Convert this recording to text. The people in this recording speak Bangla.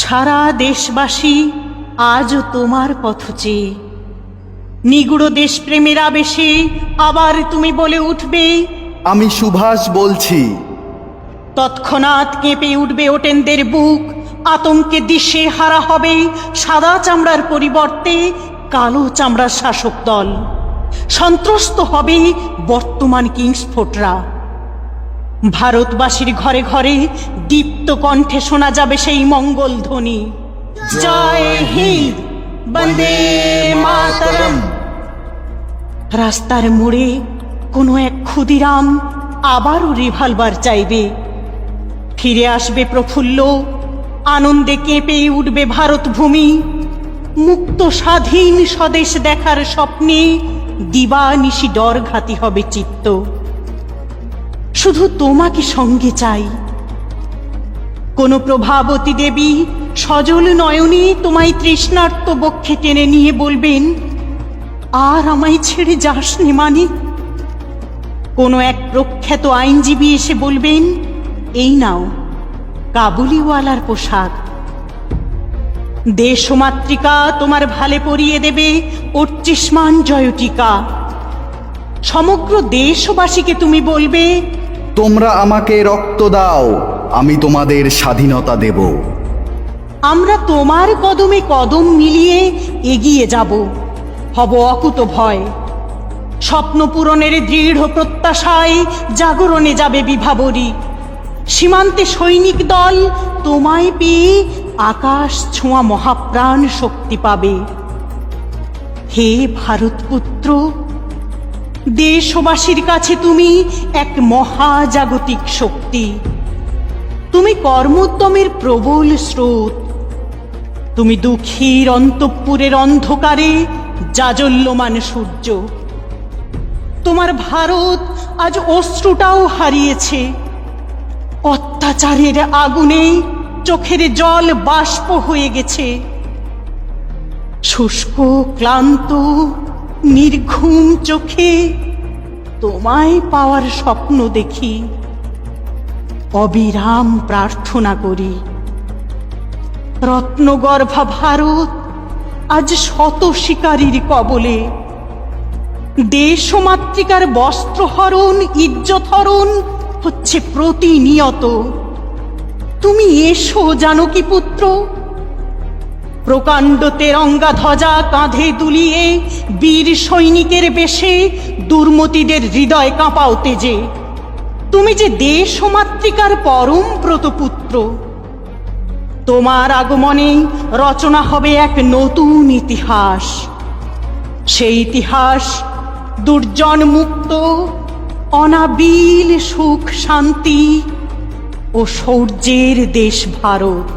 সারা দেশবাসী আজও তোমার পথ চেয়ে। নিগুড় দেশপ্রেমের আবেশে আবার তুমি বলে উঠবে আমি সুভাষ বলছি। তৎক্ষণাৎ কেঁপে উঠবে ওটেনদের বুক আতঙ্কে দিশে হারা হবে সাদা চামড়ার পরিবর্তে কালো চামড়ার শাসক দল। সন্ত্রস্ত হবে বর্তমান কিংসফোর্টরা ভারতবাসীর ঘরে ঘরে দীপ্ত কণ্ঠে শোনা যাবে সেই মঙ্গল ধ্বনি। জয় হিন্দ। বন্দে মাতরম। রাস্তার মোড়ে কোনো এক ক্ষুদিরাম আবারও রিভলভার চাইবে। ফিরে আসবে প্রফুল্ল। আনন্দে কেঁপে উঠবে ভারত ভূমি মুক্ত স্বাধীন স্বদেশ দেখার স্বপ্নে দিবানিশি ডর ঘাতি হবে চিত্ত। শুধু তোমাকে সঙ্গে চাই। কোন প্রভাবতী দেবী, সজল নয়নে তোমায় তৃষ্ণার্ত বক্ষে টেনে নিয়ে বলবেন, আর আমায় ছেড়ে যাসনি মানে? কোনো এক প্রখ্যাত আইনজীবী এসে বলবেন, এই নাও, কাবুলিওয়ালার পোশাক। দেশমাতৃকা তোমার ভালে পরিয়ে দেবে অর্চিষ্মান জয়টিকা। সমগ্র দেশবাসীকে তুমি বলবে তোমরা আমাকে রক্ত দাও, আমি তোমাদের স্বাধীনতা দেব। আমরা তোমার কদমে কদম মিলিয়ে এগিয়ে যাব। হব অকুত ভয়। স্বপ্ন পূরণের দৃঢ় প্রত্যাশায় জাগরণে যাবে বিভাবরী। সীমান্তে সৈনিক দল তোমায় পেয়ে আকাশ ছোঁয়া মহাপ্রাণ শক্তি পাবে। হে ভারতপুত্র দেশবাসীর কাছে তুমি এক মহাজাগতিক শক্তি। তুমি কর্মোদ্যমের প্রবল স্রোত। তুমি দুঃখীর অন্তঃপুরের অন্ধকারে জাজল্যমান সূর্য। তোমার ভারত আজ অশ্রুটাও হারিয়েছে। অত্যাচারের আগুনে চোখের জল বাষ্প হয়ে গেছে। শুষ্ক, ক্লান্ত নির্ঘুম চোখে তোমায় পাওয়ার স্বপ্ন দেখি। অবিরাম প্রার্থনা করি, রত্নগর্ভা ভারত আজ শত শিকারীর কবলে। দেশমাতৃকার বস্ত্রহরণ ইজ্জতহরণ হচ্ছে প্রতিনিয়ত। তুমি এসো, জানকী পুত্র প্রকাণ্ড তেরঙ্গা ধ্বজা কাঁধে দুলিয়ে বীর সৈনিকের বেশে দুর্মতিদের হৃদয় কাঁপাও তেজে। তুমি যে দেশ ও মাতৃকার পরম ব্রতপুত্র, তোমার আগমনে রচনা হবে এক নতুন ইতিহাস। সেই ইতিহাস দুর্জন মুক্ত, অনাবিল সুখ শান্তি ও শৌর্যের দেশ ভারত।